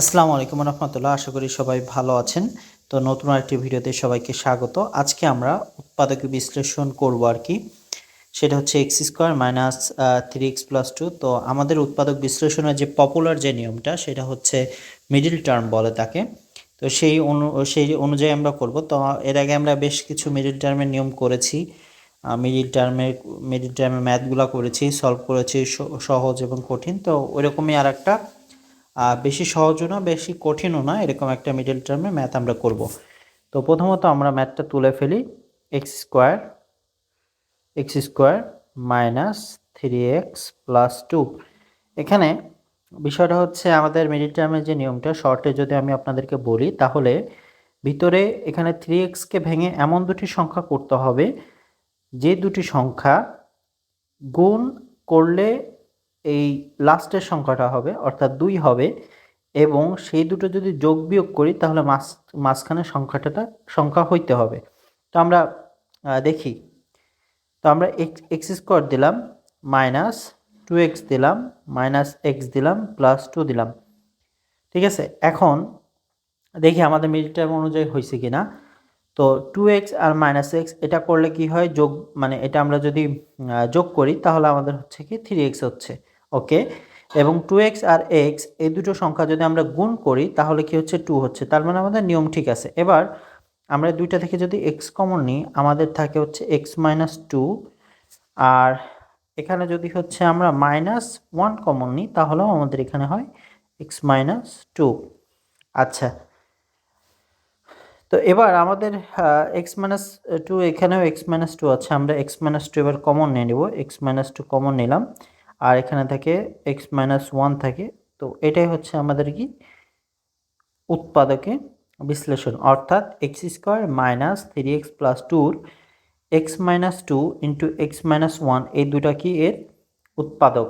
আসসালামু আলাইকুম রহমতুল্লাহ, আশা করি সবাই ভালো আছেন। তো নতুন একটি ভিডিওতে সবাইকে স্বাগত। আজকে আমরা উৎপাদক বিশ্লেষণ করব আর কি। সেটা হচ্ছে X square minus three X plus two তো আমাদের উৎপাদক বিশ্লেষণের যে পপুলার যে নিয়মটা, সেটা হচ্ছে মিডিল টার্ম বলে তাকে। তো সেই অনু, সেই অনুযায়ী আমরা করব। তো এর আগে আমরা বেশ কিছু মিডিল টার্মের নিয়ম করেছি। মিডিল টার্মের মিডিল টার্মের ম্যাথগুলো করেছি সলভ করেছি সহজ এবং কঠিন। তো ওইরকমই আর একটা বেশি সহজও না, বেশি কঠিনও না, এরকম একটা মিডল টার্মে ম্যাথ আমরা করব। তো প্রথমত আমরা ম্যাথটা তুলে ফেলি X square X square minus three X plus two এখানে বিষয়টা হচ্ছে আমাদের মিডিল টার্মের যে নিয়মটা, শর্টে যদি আমি আপনাদেরকে বলি, তাহলে ভিতরে এখানে থ্রি এক্সকে ভেঙে এমন দুটি সংখ্যা করতে হবে, যে দুটি সংখ্যা গুণ করলে এই লাস্টের সংখ্যাটা হবে, অর্থাৎ দুই হবে, এবং সেই দুটো যদি যোগ বিয়োগ করি, তাহলে মাঝ মাঝখানে সংখ্যাটা সংখ্যা হইতে হবে। তো আমরা দেখি। তো আমরা এক্স স্কোয়ার দিলাম মাইনাস টু এক্স দিলাম মাইনাস এক্স দিলাম প্লাস টু দিলাম। ঠিক আছে? এখন দেখি আমাদের মিডিল টার্ম অনুযায়ী হয়েছে কি না তো টু এক্স আর মাইনাস এক্স এটা করলে কি হয়? যোগ মানে এটা আমরা যদি যোগ করি, তাহলে আমাদের হচ্ছে কি? থ্রি এক্স হচ্ছে। ওকে? এবং টু এক্স আর এক্স এই দুটো সংখ্যা যদি আমরা গুণ করি, তাহলে কি হচ্ছে? টু হচ্ছে। তার মানে আমাদের নিয়ম ঠিক আছে। এবার আমরা দুইটা থেকে যদি এক্স কমন নিই, আমাদের থাকে হচ্ছে এক্স মাইনাস টু আর এখানে যদি হচ্ছে আমরা মাইনাস ওয়ান কমন নিই, তাহলেও আমাদের এখানে হয় এক্স মাইনাস টু আচ্ছা। তো এবার আমাদের এক্স মাইনাস টু এখানেও এক্স মাইনাস টু আছে। আমরা এক্স মাইনাস টু এবার কমন নিয়ে নেব। এক্স মাইনাস টু কমন নিলাম। আর এখানে থাকে এক্স মাইনাস ওয়ান থাকে। তো এটাই হচ্ছে আমাদের কি? উৎপাদকে বিশ্লেষণ। অর্থাৎ X square minus three X plus টুর X minus two into X minus one এই দুটা কি এর? উৎপাদক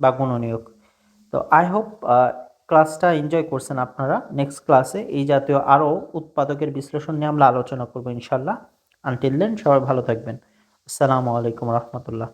বা গুণনীয়ক। তো আই হোপ ক্লাসটা এনজয় করছেন আপনারা। নেক্সট ক্লাসে এই জাতীয় আরও উৎপাদকের বিশ্লেষণ নিয়ে আমরা আলোচনা করব ইনশাল্লাহ। আনটিল দেন সবাই ভালো থাকবেন। আসসালামু আলাইকুম রহমতুল্লাহ।